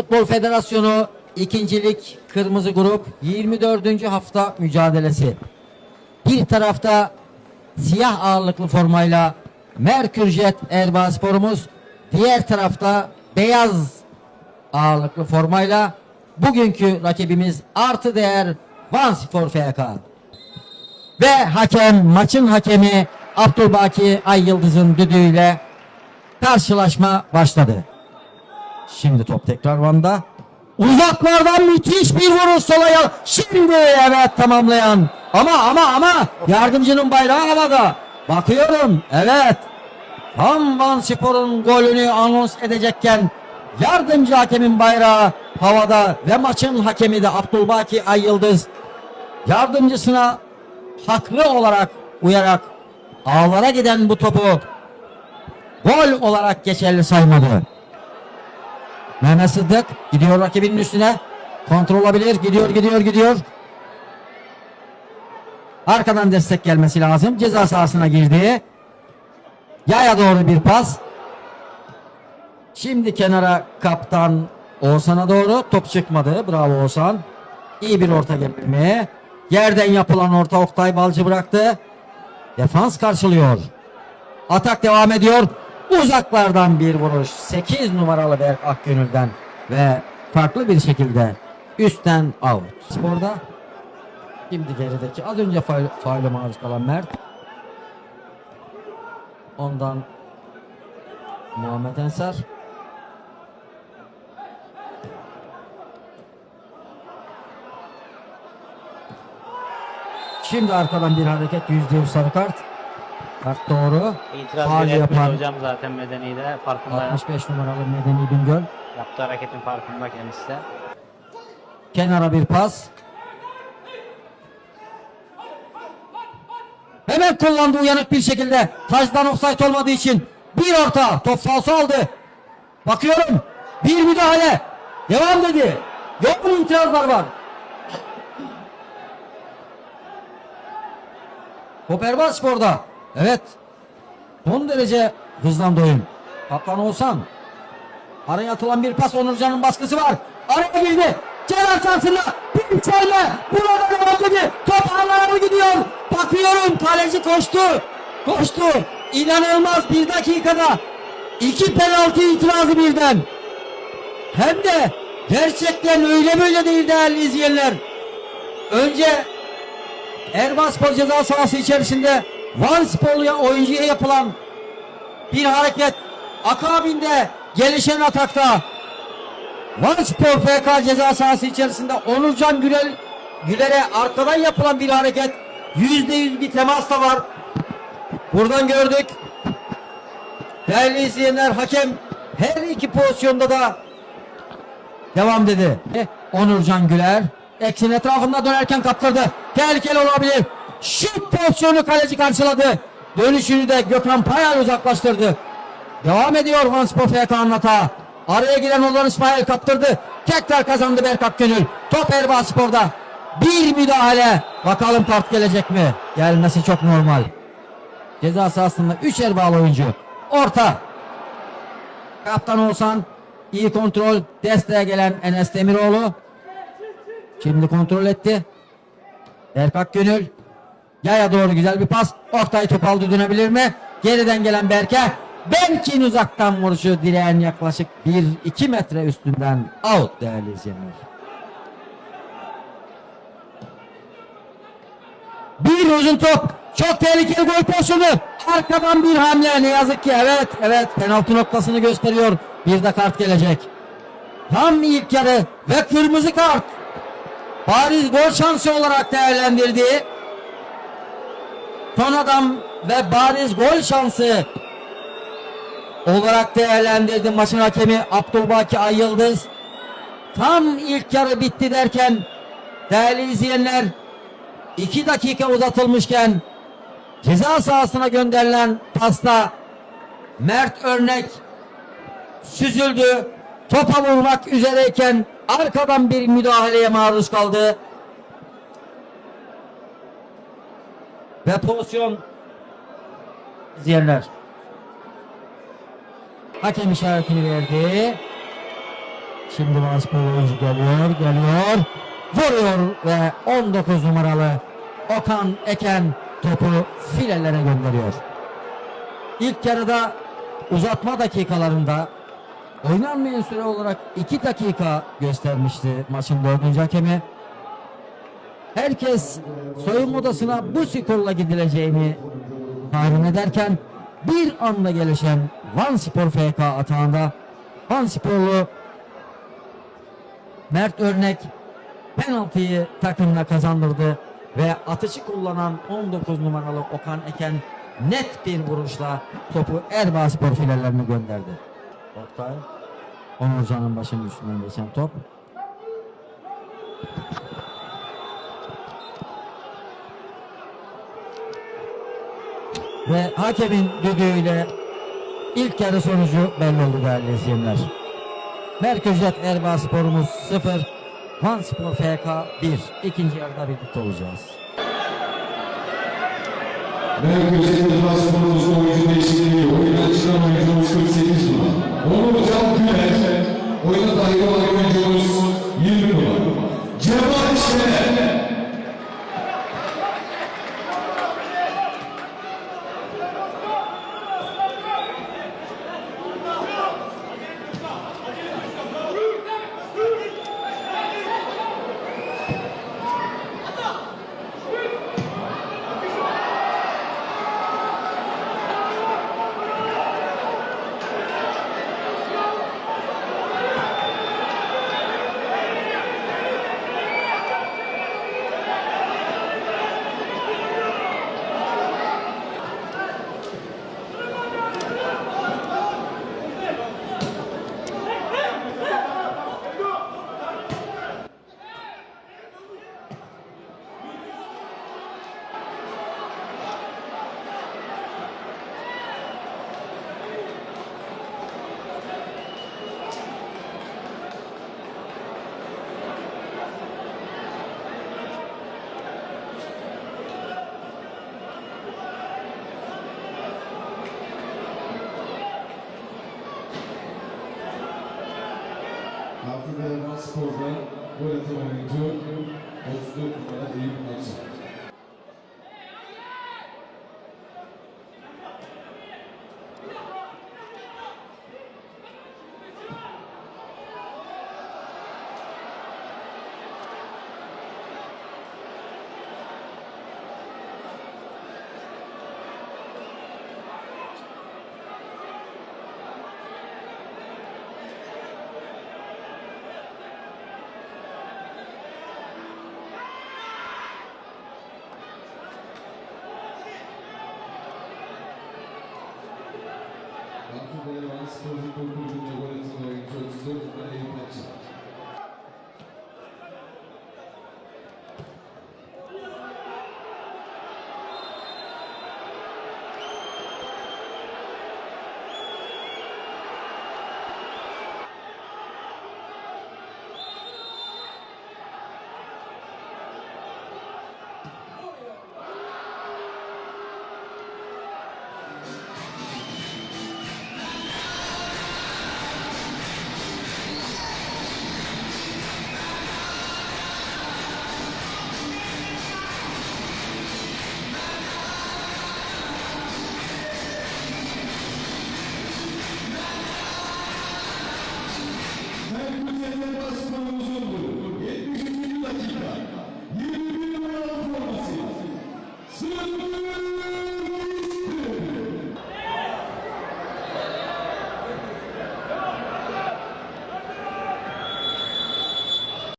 Futbol Federasyonu ikincilik Kırmızı Grup 24. hafta mücadelesi. Bir tarafta siyah ağırlıklı formayla Erbaa Sporumuz, diğer tarafta beyaz ağırlıklı formayla bugünkü rakibimiz artı değer Van Spor FK. Ve hakem maçın hakemi Abdülbaki Ay Yıldız'ın düdüğüyle karşılaşma başladı. Şimdi top tekrar Van'da. Uzaklardan müthiş bir vuruş sola ya. Şimdi evet tamamlayan. Ama ama ama yardımcının bayrağı havada. Bakıyorum evet. Tam Van Spor'un golünü anons edecekken yardımcı hakemin bayrağı havada ve maçın hakemi de Abdülbaki Ay Yıldız yardımcısına haklı olarak uyarak ağlara giden bu topu gol olarak geçerli saymadı. Mehmet Sıddık gidiyor rakibinin üstüne. Kontrol olabilir. Gidiyor gidiyor gidiyor. Arkadan destek gelmesi lazım. Ceza sahasına girdi. Yaya doğru bir pas. Şimdi kenara kaptan Oğuzhan'a doğru. Top çıkmadı. Bravo Oğuzhan. İyi bir orta gelme. Yerden yapılan orta Oktay Balcı bıraktı. Defans karşılıyor. Atak devam ediyor. Uzaklardan bir vuruş. 8 numaralı Berk Akgönül'den ve farklı bir şekilde üstten out. Sporda şimdi gerideki az önce faul, faule maruz kalan Mert. Ondan Muhammed Ensar. Şimdi arkadan bir hareket yüzde yüz sarı kart. Kart doğru. İtiraz bile etmedi yapan hocam zaten medeni de farkında 65 numaralı Medeni Bingöl. yaptığı hareketin farkında kendisi de. Kenara bir pas. Hemen kullandı uyanık bir şekilde. Taştan offside olmadığı için bir orta. Top falso aldı. Bakıyorum. Bir müdahale. Devam dedi. Yok mu itirazlar var? Koperba Spor'da. Evet. Son derece hızlandı oyun. Kaptan olsan Araya atılan bir pas Onurcan'ın baskısı var. Araya girdi. Ceylan sahasında bir çelme. Burada devam dedi. Top ağlara gidiyor. Bakıyorum kaleci koştu. Koştu. İnanılmaz bir dakikada. iki penaltı itirazı birden. Hem de gerçekten öyle böyle değil değerli izleyenler. Önce Erbaa Spor ceza sahası içerisinde Van Sporlu'ya oyuncuya yapılan bir hareket akabinde gelişen atakta Van Spor FK ceza sahası içerisinde Onurcan Gürel Güler'e arkadan yapılan bir hareket yüzde yüz bir temas da var. Buradan gördük. Değerli izleyenler hakem her iki pozisyonda da devam dedi. Onurcan Güler eksin etrafında dönerken kaptırdı. Tehlikeli olabilir. Şut pozisyonu kaleci karşıladı. Dönüşünü de Gökhan Payal uzaklaştırdı. Devam ediyor Van Spor FK anlata. Araya giren olan İsmail kaptırdı. Tekrar kazandı Berk Akgönül. Top Erbaa Spor'da. Bir müdahale. Bakalım kart gelecek mi? Gelmesi çok normal. Ceza sahasında 3 Erbağlı oyuncu. Orta. Kaptan olsan iyi kontrol. Desteğe gelen Enes Demiroğlu. Şimdi kontrol etti. Berk Akgönül. Yaya doğru güzel bir pas. Oktay top aldı dönebilir mi? Geriden gelen Berke. Berk'in uzaktan vuruşu direğin yaklaşık 1-2 metre üstünden out değerli izleyenler. Bir uzun top. Çok tehlikeli gol pozisyonu. Arkadan bir hamle ne yazık ki. Evet evet penaltı noktasını gösteriyor. Bir de kart gelecek. Tam ilk yarı ve kırmızı kart. Bariz gol şansı olarak değerlendirdi. Son adam ve bariz gol şansı olarak değerlendirdi maçın hakemi Abdülbaki Ay Yıldız. Tam ilk yarı bitti derken değerli izleyenler 2 dakika uzatılmışken ceza sahasına gönderilen pasta Mert Örnek süzüldü. Topa vurmak üzereyken arkadan bir müdahaleye maruz kaldı. Ve pozisyon izleyenler. Hakem işaretini verdi. Şimdi Vanspor oyuncu geliyor, geliyor. Vuruyor ve 19 numaralı Okan Eken topu filelere gönderiyor. İlk yarıda uzatma dakikalarında oynanmayan süre olarak 2 dakika göstermişti maçın dördüncü hakemi. Herkes soyunma odasına bu skorla gidileceğini tahmin ederken bir anda gelişen Van Spor FK atağında Van Sporlu Mert Örnek penaltıyı takımına kazandırdı ve atışı kullanan 19 numaralı Okan Eken net bir vuruşla topu Erbaa Spor filelerine gönderdi. Oktay Onurcan'ın başının üstünden geçen top. Ve hakemin düdüğüyle ilk yarı sonucu belli oldu değerli izleyenler. Merkezet Erbaa Sporumuz 0, Van Spor FK 1. İkinci yarıda birlikte olacağız. Merkez Yılmaz Sporumuzda oyuncu değişikliği. Oyundan çıkan oyuncumuz 48 numara. Onurcan Güler. Oyuna dahil olan oyuncumuz 20 numara. Cemal Şener. Let's go! enjoy. After the last positive, we will go into the next. Mahkeme basmanımız oldu. 73. dakika.